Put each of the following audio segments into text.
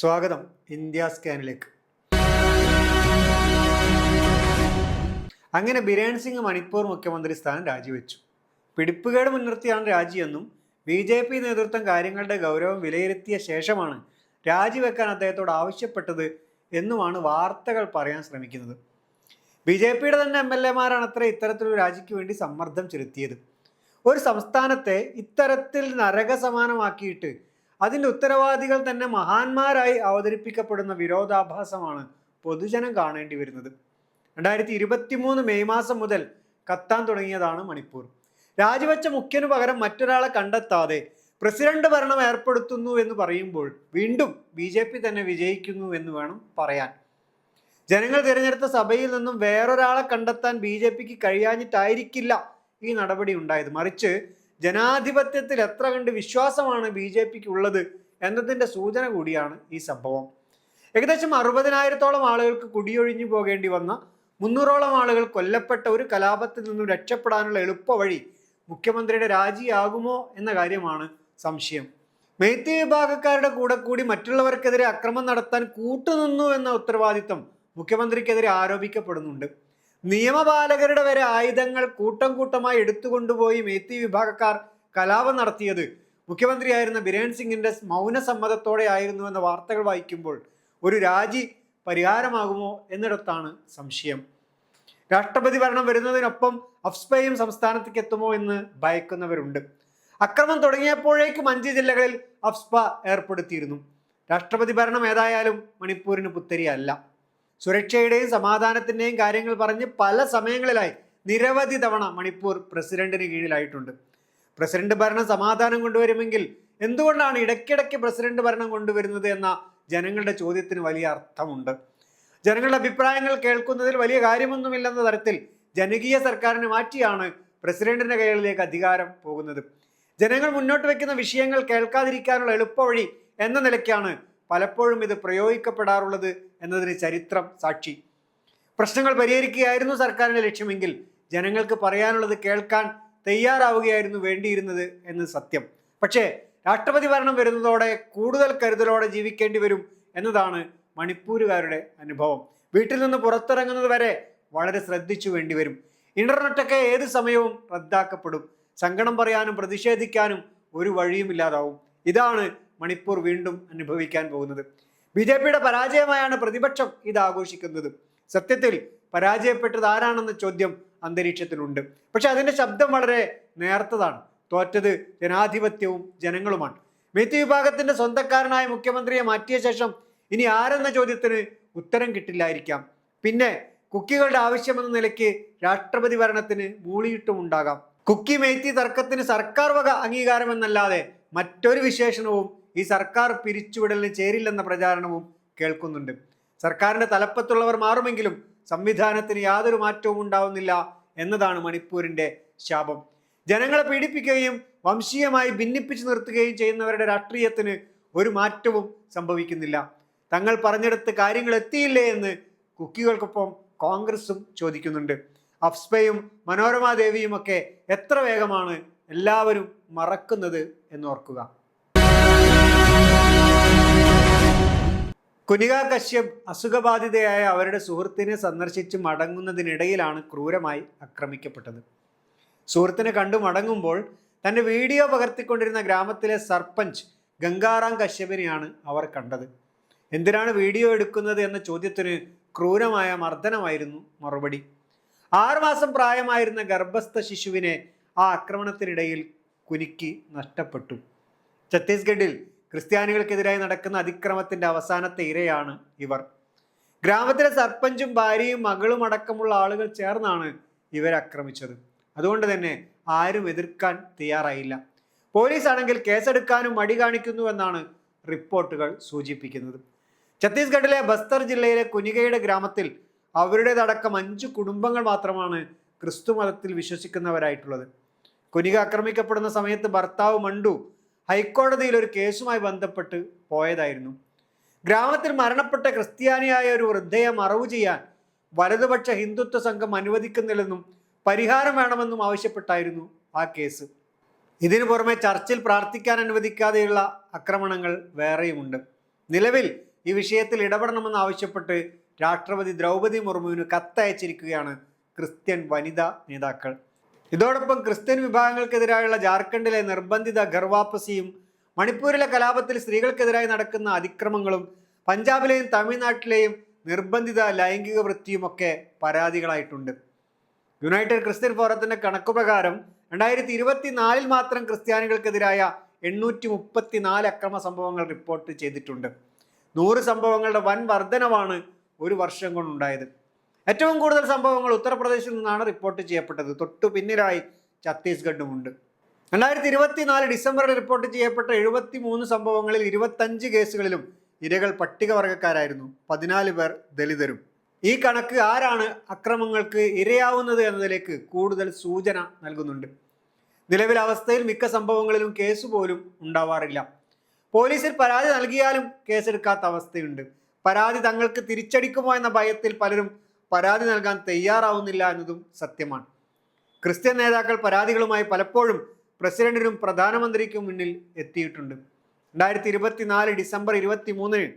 സ്വാഗതം ഇന്ത്യ സ്കാനിലേക്ക്. അങ്ങനെ ബിരേൺ സിംഗ് മണിപ്പൂർ മുഖ്യമന്ത്രി സ്ഥാനം രാജിവെച്ചു. പിടിപ്പുകേട് മുൻനിർത്തിയാണ് രാജിയെന്നും ബി ജെ പി നേതൃത്വം കാര്യങ്ങളുടെ ഗൗരവം വിലയിരുത്തിയ ശേഷമാണ് രാജിവെക്കാൻ അദ്ദേഹത്തോട് ആവശ്യപ്പെട്ടത് എന്നുമാണ് വാർത്തകൾ പറയാൻ ശ്രമിക്കുന്നത്. ബി ജെ പിയുടെ തന്നെ എം എൽ എമാരാണ് അത്ര ഇത്തരത്തിലൊരു രാജിക്ക് വേണ്ടി സമ്മർദ്ദം ചെലുത്തിയത്. ഒരു സംസ്ഥാനത്തെ ഇത്തരത്തിൽ നരകസമാനമാക്കിയിട്ട് അതിന്റെ ഉത്തരവാദികൾ തന്നെ മഹാന്മാരായി അവതരിപ്പിക്കപ്പെടുന്ന വിരോധാഭാസമാണ് പൊതുജനം കാണേണ്ടി വരുന്നത്. രണ്ടായിരത്തി ഇരുപത്തി മൂന്ന് മെയ് മാസം മുതൽ കത്താൻ തുടങ്ങിയതാണ് മണിപ്പൂർ. രാജിവെച്ച മുഖ്യനു പകരം മറ്റൊരാളെ കണ്ടെത്താതെ പ്രസിഡന്റ് ഭരണം ഏർപ്പെടുത്തുന്നു എന്ന് പറയുമ്പോൾ വീണ്ടും ബി ജെ പി തന്നെ വിജയിക്കുന്നു എന്ന് വേണം പറയാൻ. ജനങ്ങൾ തിരഞ്ഞെടുത്ത സഭയിൽ നിന്നും വേറൊരാളെ കണ്ടെത്താൻ ബി ജെ പിക്ക് കഴിയാഞ്ഞിട്ടായിരിക്കില്ല ഈ നടപടി ഉണ്ടായത്. മറിച്ച് ജനാധിപത്യത്തിൽ എത്ര കണ്ട് വിശ്വാസമാണ് ബി ജെ പിക്ക് ഉള്ളത് എന്നതിന്റെ സൂചന കൂടിയാണ് ഈ സംഭവം. ഏകദേശം അറുപതിനായിരത്തോളം ആളുകൾക്ക് കുടിയൊഴിഞ്ഞു പോകേണ്ടി വന്ന മുന്നൂറോളം ആളുകൾ കൊല്ലപ്പെട്ട ഒരു കലാപത്തിൽ നിന്നും രക്ഷപ്പെടാനുള്ള എളുപ്പവഴി മുഖ്യമന്ത്രിയുടെ രാജിയാകുമോ എന്ന കാര്യമാണ് സംശയം. മേത്തി വിഭാഗക്കാരുടെ കൂടെ കൂടി മറ്റുള്ളവർക്കെതിരെ അക്രമം നടത്താൻ കൂട്ടുനിന്നു എന്ന ഉത്തരവാദിത്തം മുഖ്യമന്ത്രിക്കെതിരെ ആരോപിക്കപ്പെടുന്നുണ്ട്. നിയമപാലകരുടെ വരെ ആയുധങ്ങൾ കൂട്ടം കൂട്ടമായി എടുത്തുകൊണ്ടുപോയി മേത്തി വിഭാഗക്കാർ കലാപം നടത്തിയത്. മുഖ്യമന്ത്രിയായിരുന്ന ബിരേൻ സിംഗിന്റെ മൗന സമ്മതത്തോടെ ആയിരുന്നു എന്ന വാർത്തകൾ വായിക്കുമ്പോൾ ഒരു രാജി പരിഹാരമാകുമോ എന്നിടത്താണ് സംശയം. രാഷ്ട്രപതി ഭരണം വരുന്നതിനൊപ്പം അഫ്സ്പയും സംസ്ഥാനത്തേക്ക് എത്തുമോ എന്ന് ഭയക്കുന്നവരുണ്ട്. അക്രമം തുടങ്ങിയപ്പോഴേക്കും അഞ്ച് ജില്ലകളിൽ അഫ്സ്പ ഏർപ്പെടുത്തിയിരുന്നു. രാഷ്ട്രപതി ഭരണം ഏതായാലും മണിപ്പൂരിന് പുത്തരിയല്ല. സുരക്ഷയുടെയും സമാധാനത്തിന്റെയും കാര്യങ്ങൾ പറഞ്ഞ് പല സമയങ്ങളിലായി നിരവധി തവണ മണിപ്പൂർ പ്രസിഡന്റിന് കീഴിലായിട്ടുണ്ട്. പ്രസിഡന്റ് ഭരണം സമാധാനം കൊണ്ടുവരുമെങ്കിൽ എന്തുകൊണ്ടാണ് ഇടയ്ക്കിടയ്ക്ക് പ്രസിഡന്റ് ഭരണം കൊണ്ടുവരുന്നത് എന്ന ജനങ്ങളുടെ ചോദ്യത്തിന് വലിയ അർത്ഥമുണ്ട്. ജനങ്ങളുടെ അഭിപ്രായങ്ങൾ കേൾക്കുന്നതിൽ വലിയ കാര്യമൊന്നുമില്ലെന്ന തരത്തിൽ ജനകീയ സർക്കാരിനെ മാറ്റിയാണ് പ്രസിഡന്റിന്റെ കൈകളിലേക്ക് അധികാരം പോകുന്നത്. ജനങ്ങൾ മുന്നോട്ട് വെക്കുന്ന വിഷയങ്ങൾ കേൾക്കാതിരിക്കാനുള്ള എളുപ്പവഴി എന്ന നിലയ്ക്കാണ് പലപ്പോഴും ഇത് പ്രയോഗിക്കപ്പെടാറുള്ളത് എന്നതിന് ചരിത്രം സാക്ഷി. പ്രശ്നങ്ങൾ പരിഹരിക്കുകയായിരുന്നു സർക്കാരിന്റെ ലക്ഷ്യമെങ്കിൽ ജനങ്ങൾക്ക് പറയാനുള്ളത് കേൾക്കാൻ തയ്യാറാവുകയായിരുന്നു വേണ്ടിയിരുന്നത് എന്ന് സത്യം. പക്ഷേ രാഷ്ട്രപതി ഭരണം വരുന്നതോടെ കൂടുതൽ കരുതലോടെ ജീവിക്കേണ്ടി വരും എന്നതാണ് മണിപ്പൂരുകാരുടെ അനുഭവം. വീട്ടിൽ നിന്ന് പുറത്തിറങ്ങുന്നത് വരെ വളരെ ശ്രദ്ധിച്ചു വേണ്ടി വരും. ഇന്റർനെറ്റൊക്കെ ഏത് സമയവും റദ്ദാക്കപ്പെടും. സങ്കടം പറയാനും പ്രതിഷേധിക്കാനും ഒരു വഴിയുമില്ലാതാവും. ഇതാണ് മണിപ്പൂർ വീണ്ടും അനുഭവിക്കാൻ പോകുന്നത്. ബി ജെ പിയുടെ പരാജയമായാണ് പ്രതിപക്ഷം ഇത് ആഘോഷിക്കുന്നത്. സത്യത്തിൽ പരാജയപ്പെട്ടത് ആരാണെന്ന ചോദ്യം അന്തരീക്ഷത്തിലുണ്ട്. പക്ഷെ അതിന്റെ ശബ്ദം വളരെ നേർത്തതാണ്. തോറ്റത് ജനാധിപത്യവും ജനങ്ങളുമാണ്. മേത്തി വിഭാഗത്തിന്റെ സ്വന്തക്കാരനായ മുഖ്യമന്ത്രിയെ മാറ്റിയ ശേഷം ഇനി ആരെന്ന ചോദ്യത്തിന് ഉത്തരം കിട്ടില്ലായിരിക്കാം. പിന്നെ കുക്കികളുടെ ആവശ്യമെന്ന നിലയ്ക്ക് രാഷ്ട്രപതി ഭരണത്തിന് മൂളിയിട്ടും ഉണ്ടാകാം കുക്കി മേത്തി തർക്കത്തിന് സർക്കാർ വക അംഗീകാരമെന്നല്ലാതെ മറ്റൊരു വിശേഷണവും ഈ സർക്കാർ പിരിച്ചുവിടലിന് ചേരില്ലെന്ന പ്രചാരണവും കേൾക്കുന്നുണ്ട്. സർക്കാരിന്റെ തലപ്പത്തുള്ളവർ മാറുമെങ്കിലും സംവിധാനത്തിന് യാതൊരു മാറ്റവും ഉണ്ടാവുന്നില്ല എന്നതാണ് മണിപ്പൂരിന്റെ ശാപം. ജനങ്ങളെ പീഡിപ്പിക്കുകയും വംശീയമായി ഭിന്നിപ്പിച്ചു നിർത്തുകയും ചെയ്യുന്നവരുടെ രാഷ്ട്രീയത്തിന് ഒരു മാറ്റവും സംഭവിക്കുന്നില്ല. തങ്ങൾ പറഞ്ഞെടുത്ത് കാര്യങ്ങൾ എത്തിയില്ലേ എന്ന് കുക്കികൾക്കൊപ്പം കോൺഗ്രസും ചോദിക്കുന്നുണ്ട്. അഫ്സ്പയും മനോരമ ദേവിയും ഒക്കെ എത്ര വേഗമാണ് എല്ലാവരും മറക്കുന്നത് എന്നോർക്കുക. കുനിക കശ്യപ് അസുഖബാധിതയായ അവരുടെ സുഹൃത്തിനെ സന്ദർശിച്ച് മടങ്ങുന്നതിനിടയിലാണ് ക്രൂരമായി ആക്രമിക്കപ്പെട്ടത്. സുഹൃത്തിനെ കണ്ടു മടങ്ങുമ്പോൾ തന്റെ വീഡിയോ പകർത്തിക്കൊണ്ടിരുന്ന ഗ്രാമത്തിലെ സർപ്പഞ്ച് ഗംഗാറാം കശ്യപിനെയാണ് അവർ കണ്ടത്. എന്തിനാണ് വീഡിയോ എടുക്കുന്നത് എന്ന ചോദ്യത്തിന് ക്രൂരമായ മർദ്ദനമായിരുന്നു മറുപടി. ആറുമാസം പ്രായമായിരുന്ന ഗർഭസ്ഥ ശിശുവിനെ ആ ആക്രമണത്തിനിടയിൽ കുനിക്കി നഷ്ടപ്പെട്ടു. ഛത്തീസ്ഗഡിൽ ക്രിസ്ത്യാനികൾക്കെതിരായി നടക്കുന്ന അതിക്രമത്തിന്റെ അവസാനത്തെ ഇരയാണ് ഇവർ. ഗ്രാമത്തിലെ സർപ്പഞ്ചും ഭാര്യയും മകളും അടക്കമുള്ള ആളുകൾ ചേർന്നാണ് ഇവരെ ആക്രമിച്ചത്. അതുകൊണ്ട് തന്നെ ആരും എതിർക്കാൻ തയ്യാറായില്ല. പോലീസ് ആണെങ്കിൽ കേസെടുക്കാനും മടി കാണിക്കുന്നു എന്നാണ് റിപ്പോർട്ടുകൾ സൂചിപ്പിക്കുന്നത്. ഛത്തീസ്ഗഡിലെ ബസ്തർ ജില്ലയിലെ കുനികയുടെ ഗ്രാമത്തിൽ അവരുടേതടക്കം അഞ്ച് കുടുംബങ്ങൾ മാത്രമാണ് ക്രിസ്തു മതത്തിൽ വിശ്വസിക്കുന്നവരായിട്ടുള്ളത്. കുനിക ആക്രമിക്കപ്പെടുന്ന സമയത്ത് ഭർത്താവ് മണ്ടു ഹൈക്കോടതിയിൽ ഒരു കേസുമായി ബന്ധപ്പെട്ട് പോയതായിരുന്നു. ഗ്രാമത്തിൽ മരണപ്പെട്ട ക്രിസ്ത്യാനിയായ ഒരു വൃദ്ധയെ മറവു ചെയ്യാൻ വലതുപക്ഷ ഹിന്ദുത്വ സംഘം അനുവദിക്കുന്നില്ലെന്നും പരിഹാരം വേണമെന്നും ആവശ്യപ്പെട്ടായിരുന്നു ആ കേസ്. ഇതിനു പുറമെ ചർച്ചിൽ പ്രാർത്ഥിക്കാൻ അനുവദിക്കാതെയുള്ള ആക്രമണങ്ങൾ വേറെയുമുണ്ട്. നിലവിൽ ഈ വിഷയത്തിൽ ഇടപെടണമെന്ന് ആവശ്യപ്പെട്ട് രാഷ്ട്രപതി ദ്രൗപദി മുർമുവിന് കത്തയച്ചിരിക്കുകയാണ് ക്രിസ്ത്യൻ വനിതാ നേതാക്കൾ. ഇതോടൊപ്പം ക്രിസ്ത്യൻ വിഭാഗങ്ങൾക്കെതിരായുള്ള ജാർഖണ്ഡിലെ നിർബന്ധിത ഗർവാപ്പസിയും മണിപ്പൂരിലെ കലാപത്തിൽ സ്ത്രീകൾക്കെതിരായി നടക്കുന്ന അതിക്രമങ്ങളും പഞ്ചാബിലെയും തമിഴ്നാട്ടിലെയും നിർബന്ധിത ലൈംഗിക വൃത്തിയുമൊക്കെ പരാതികളായിട്ടുണ്ട്. യുണൈറ്റഡ് ക്രിസ്ത്യൻ ഫോറത്തിന്റെ കണക്കുപ്രകാരം രണ്ടായിരത്തി ഇരുപത്തിനാലിൽ മാത്രം ക്രിസ്ത്യാനികൾക്കെതിരായ എണ്ണൂറ്റി മുപ്പത്തിനാല് അക്രമ സംഭവങ്ങൾ റിപ്പോർട്ട് ചെയ്തിട്ടുണ്ട്. നൂറ് സംഭവങ്ങളുടെ വൻ വർധനവാണ് ഒരു വർഷം കൊണ്ടുണ്ടായത്. ഏറ്റവും കൂടുതൽ സംഭവങ്ങൾ ഉത്തർപ്രദേശിൽ നിന്നാണ് റിപ്പോർട്ട് ചെയ്യപ്പെട്ടത്. തൊട്ടു പിന്നിലായി ഛത്തീസ്ഗഡുമുണ്ട്. രണ്ടായിരത്തി ഇരുപത്തിനാല് ഡിസംബറിൽ റിപ്പോർട്ട് ചെയ്യപ്പെട്ട എഴുപത്തി മൂന്ന് സംഭവങ്ങളിൽ ഇരുപത്തഞ്ച് കേസുകളിലും ഇരകൾ പട്ടികവർഗക്കാരായിരുന്നു പതിനാല് പേർ ദളിതരും. ഈ കണക്ക് ആരാണ് അക്രമങ്ങൾക്ക് ഇരയാവുന്നത് എന്നതിലേക്ക് കൂടുതൽ സൂചന നൽകുന്നുണ്ട്. നിലവിലെ അവസ്ഥയിൽ മിക്ക സംഭവങ്ങളിലും കേസ് പോലും ഉണ്ടാവാറില്ല. പോലീസിൽ പരാതി നൽകിയാലും കേസെടുക്കാത്ത അവസ്ഥയുണ്ട്. പരാതി തങ്ങൾക്ക് തിരിച്ചടിക്കുമോ എന്ന ഭയത്തിൽ പലരും പരാതി നൽകാൻ തയ്യാറാവുന്നില്ല എന്നതും സത്യമാണ്. ക്രിസ്ത്യൻ നേതാക്കൾ പരാതികളുമായി പലപ്പോഴും പ്രസിഡന്റിനും പ്രധാനമന്ത്രിക്കും മുന്നിൽ എത്തിയിട്ടുണ്ട്. രണ്ടായിരത്തി ഇരുപത്തിനാല് ഡിസംബർ ഇരുപത്തി മൂന്നിന്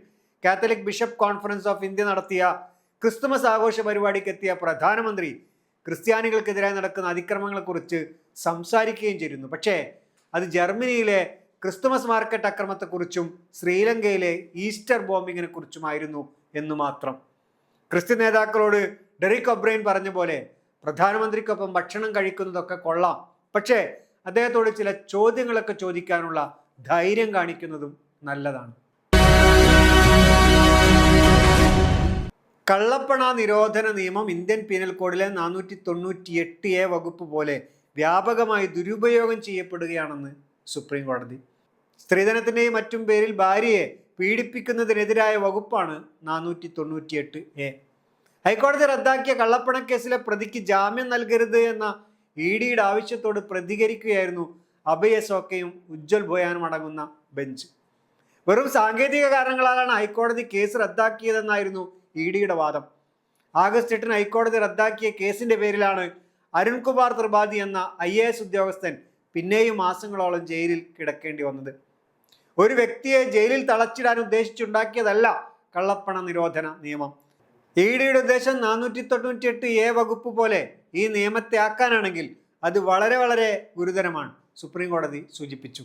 catholic bishop conference of India നടത്തിയ ക്രിസ്തുമസ് ആഘോഷ പരിപാടിക്ക് എത്തിയ പ്രധാനമന്ത്രി ക്രിസ്ത്യാനികൾക്കെതിരായി നടക്കുന്ന അതിക്രമങ്ങളെക്കുറിച്ച് സംസാരിക്കുകയും ചെയ്തിരുന്നു. പക്ഷേ അത് ജർമ്മനിയിലെ ക്രിസ്തുമസ് മാർക്കറ്റ് അക്രമത്തെക്കുറിച്ചും ശ്രീലങ്കയിലെ ഈസ്റ്റർ ബോംബിങ്ങിനെ കുറിച്ചുമായിരുന്നു എന്ന് മാത്രം. ക്രിസ്ത്യൻ നേതാക്കളോട് ഡെറിക് ഒബ്രെയിൻ പറഞ്ഞ പോലെ പ്രധാനമന്ത്രിക്കൊപ്പം ഭക്ഷണം കഴിക്കുന്നതൊക്കെ കൊള്ളാം. പക്ഷേ അദ്ദേഹത്തോട് ചില ചോദ്യങ്ങളൊക്കെ ചോദിക്കാനുള്ള ധൈര്യം കാണിക്കുന്നതും നല്ലതാണ്. കള്ളപ്പണ നിരോധന നിയമം ഇന്ത്യൻ പീനൽ കോഡിലെ നാനൂറ്റി തൊണ്ണൂറ്റി എട്ട് എ വകുപ്പ് പോലെ വ്യാപകമായി ദുരുപയോഗം ചെയ്യപ്പെടുകയാണെന്ന് സുപ്രീം കോടതി. സ്ത്രീധനത്തിന്റെയും മറ്റും പേരിൽ ഭാര്യയെ പീഡിപ്പിക്കുന്നതിനെതിരായ വകുപ്പാണ് നാനൂറ്റി തൊണ്ണൂറ്റിയെട്ട് എ. ഹൈക്കോടതി റദ്ദാക്കിയ കള്ളപ്പണക്കേസിലെ പ്രതിക്ക് ജാമ്യം നൽകരുത് എന്ന ഇ ഡിയുടെ ആവശ്യത്തോട് പ്രതികരിക്കുകയായിരുന്നു അഭയ സോക്കയും ഉജ്ജ്വൽ ബോയാനും അടങ്ങുന്ന ബെഞ്ച്. വെറും സാങ്കേതിക കാരണങ്ങളാലാണ് ഹൈക്കോടതി കേസ് റദ്ദാക്കിയതെന്നായിരുന്നു ഇ ഡിയുടെ വാദം. ആഗസ്റ്റ് എട്ടിന് ഹൈക്കോടതി റദ്ദാക്കിയ കേസിന്റെ പേരിലാണ് അരുൺകുമാർ ത്രിപാഠി എന്ന ഐ ഉദ്യോഗസ്ഥൻ പിന്നെയും മാസങ്ങളോളം ജയിലിൽ കിടക്കേണ്ടി വന്നത്. ഒരു വ്യക്തിയെ ജയിലിൽ തളച്ചിടാൻ ഉദ്ദേശിച്ചുണ്ടാക്കിയതല്ല കള്ളപ്പണ നിരോധന നിയമം. ഇ ഡിയുടെ ഉദ്ദേശം നാനൂറ്റി തൊണ്ണൂറ്റി എട്ട് എ വകുപ്പ് പോലെ ഈ നിയമത്തെ ആക്കാനാണെങ്കിൽ അത് വളരെ വളരെ ഗുരുതരമാണ് സുപ്രീം കോടതി സൂചിപ്പിച്ചു.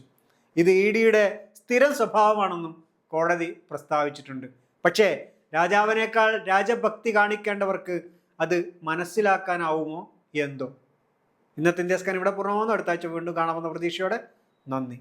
ഇത് ഇ ഡിയുടെ സ്ഥിരം സ്വഭാവമാണെന്നും കോടതി പ്രസ്താവിച്ചിട്ടുണ്ട്. പക്ഷേ രാജാവിനേക്കാൾ രാജഭക്തി കാണിക്കേണ്ടവർക്ക് അത് മനസ്സിലാക്കാനാവുമോ എന്തോ? ഇന്നത്തെ ഇന്ത്യസ്കാൻ ഇവിടെ പൂർണമാകുന്നു അടുത്ത ആഴ്ച വീണ്ടും കാണാമെന്ന പ്രതീക്ഷയോടെ നന്ദി.